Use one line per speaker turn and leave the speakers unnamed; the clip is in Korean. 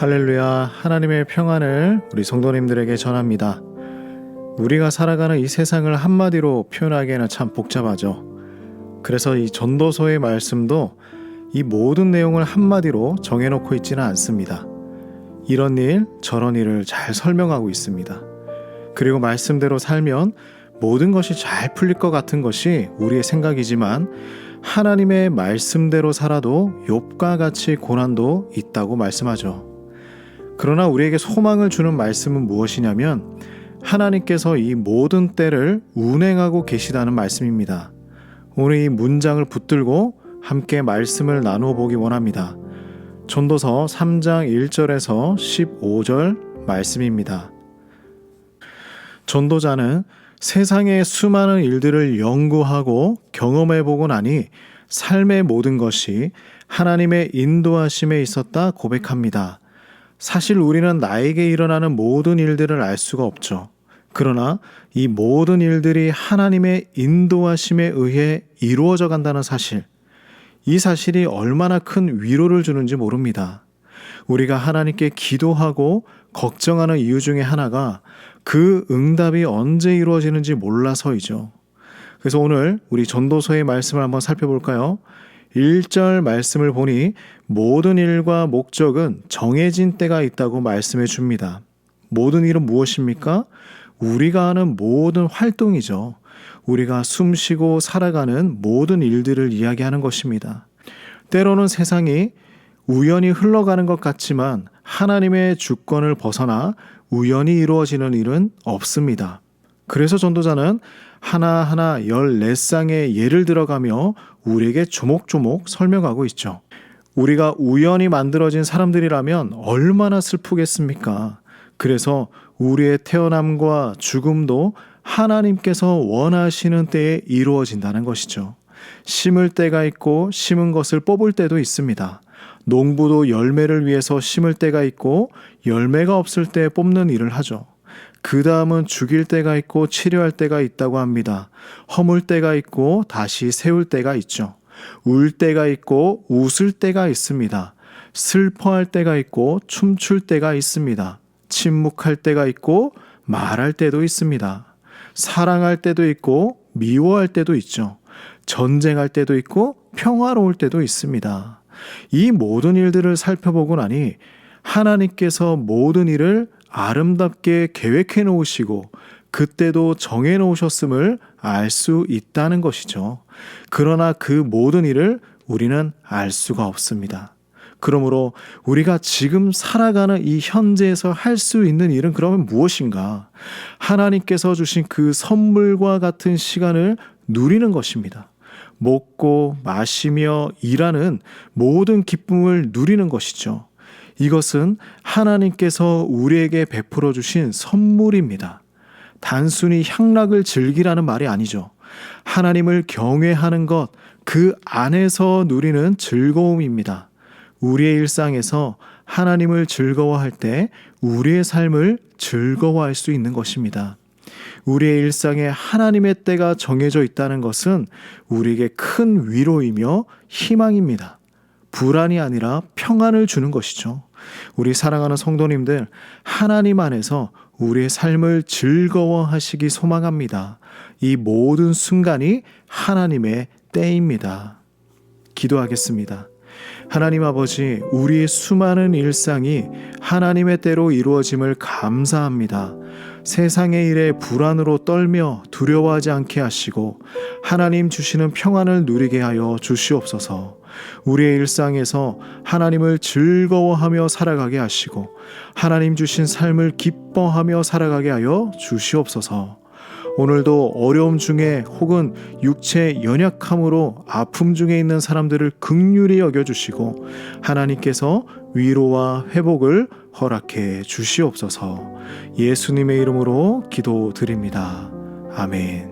할렐루야, 하나님의 평안을 우리 성도님들에게 전합니다. 우리가 살아가는 이 세상을 한마디로 표현하기에는 참 복잡하죠. 그래서 이 전도서의 말씀도 이 모든 내용을 한마디로 정해놓고 있지는 않습니다. 이런 일, 저런 일을 잘 설명하고 있습니다. 그리고 말씀대로 살면 모든 것이 잘 풀릴 것 같은 것이 우리의 생각이지만 하나님의 말씀대로 살아도 욥과 같이 고난도 있다고 말씀하죠. 그러나 우리에게 소망을 주는 말씀은 무엇이냐면 하나님께서 이 모든 때를 운행하고 계시다는 말씀입니다. 오늘 이 문장을 붙들고 함께 말씀을 나누어 보기 원합니다. 전도서 3장 1절에서 15절 말씀입니다. 전도자는 세상의 수많은 일들을 연구하고 경험해 보고 나니 삶의 모든 것이 하나님의 인도하심에 있었다 고백합니다. 사실 우리는 나에게 일어나는 모든 일들을 알 수가 없죠. 그러나 이 모든 일들이 하나님의 인도하심에 의해 이루어져 간다는 사실, 이 사실이 얼마나 큰 위로를 주는지 모릅니다. 우리가 하나님께 기도하고 걱정하는 이유 중에 하나가 그 응답이 언제 이루어지는지 몰라서이죠. 그래서 오늘 우리 전도서의 말씀을 한번 살펴볼까요? 1절 말씀을 보니 모든 일과 목적은 정해진 때가 있다고 말씀해 줍니다. 모든 일은 무엇입니까? 우리가 하는 모든 활동이죠. 우리가 숨 쉬고 살아가는 모든 일들을 이야기하는 것입니다. 때로는 세상이 우연히 흘러가는 것 같지만 하나님의 주권을 벗어나 우연히 이루어지는 일은 없습니다. 그래서 전도자는 하나하나 14쌍의 예를 들어가며 우리에게 조목조목 설명하고 있죠. 우리가 우연히 만들어진 사람들이라면 얼마나 슬프겠습니까? 그래서 우리의 태어남과 죽음도 하나님께서 원하시는 때에 이루어진다는 것이죠. 심을 때가 있고 심은 것을 뽑을 때도 있습니다. 농부도 열매를 위해서 심을 때가 있고 열매가 없을 때 뽑는 일을 하죠. 그 다음은 죽일 때가 있고 치료할 때가 있다고 합니다. 허물 때가 있고 다시 세울 때가 있죠. 울 때가 있고 웃을 때가 있습니다. 슬퍼할 때가 있고 춤출 때가 있습니다. 침묵할 때가 있고 말할 때도 있습니다. 사랑할 때도 있고 미워할 때도 있죠. 전쟁할 때도 있고 평화로울 때도 있습니다. 이 모든 일들을 살펴보고 나니 하나님께서 모든 일을 아름답게 계획해 놓으시고 그때도 정해 놓으셨음을 알 수 있다는 것이죠. 그러나 그 모든 일을 우리는 알 수가 없습니다. 그러므로 우리가 지금 살아가는 이 현재에서 할 수 있는 일은 그러면 무엇인가? 하나님께서 주신 그 선물과 같은 시간을 누리는 것입니다. 먹고 마시며 일하는 모든 기쁨을 누리는 것이죠. 이것은 하나님께서 우리에게 베풀어 주신 선물입니다. 단순히 향락을 즐기라는 말이 아니죠. 하나님을 경외하는 것, 그 안에서 누리는 즐거움입니다. 우리의 일상에서 하나님을 즐거워할 때 우리의 삶을 즐거워할 수 있는 것입니다. 우리의 일상에 하나님의 때가 정해져 있다는 것은 우리에게 큰 위로이며 희망입니다. 불안이 아니라 평안을 주는 것이죠. 우리 사랑하는 성도님들, 하나님 안에서 우리의 삶을 즐거워하시기 소망합니다. 이 모든 순간이 하나님의 때입니다. 기도하겠습니다. 하나님 아버지, 우리의 수많은 일상이 하나님의 때로 이루어짐을 감사합니다. 세상의 일에 불안으로 떨며 두려워하지 않게 하시고 하나님 주시는 평안을 누리게 하여 주시옵소서. 우리의 일상에서 하나님을 즐거워하며 살아가게 하시고 하나님 주신 삶을 기뻐하며 살아가게 하여 주시옵소서. 오늘도 어려움 중에 혹은 육체 연약함으로 아픔 중에 있는 사람들을 극률히 여겨 주시고 하나님께서 위로와 회복을 허락해 주시옵소서. 예수님의 이름으로 기도드립니다. 아멘.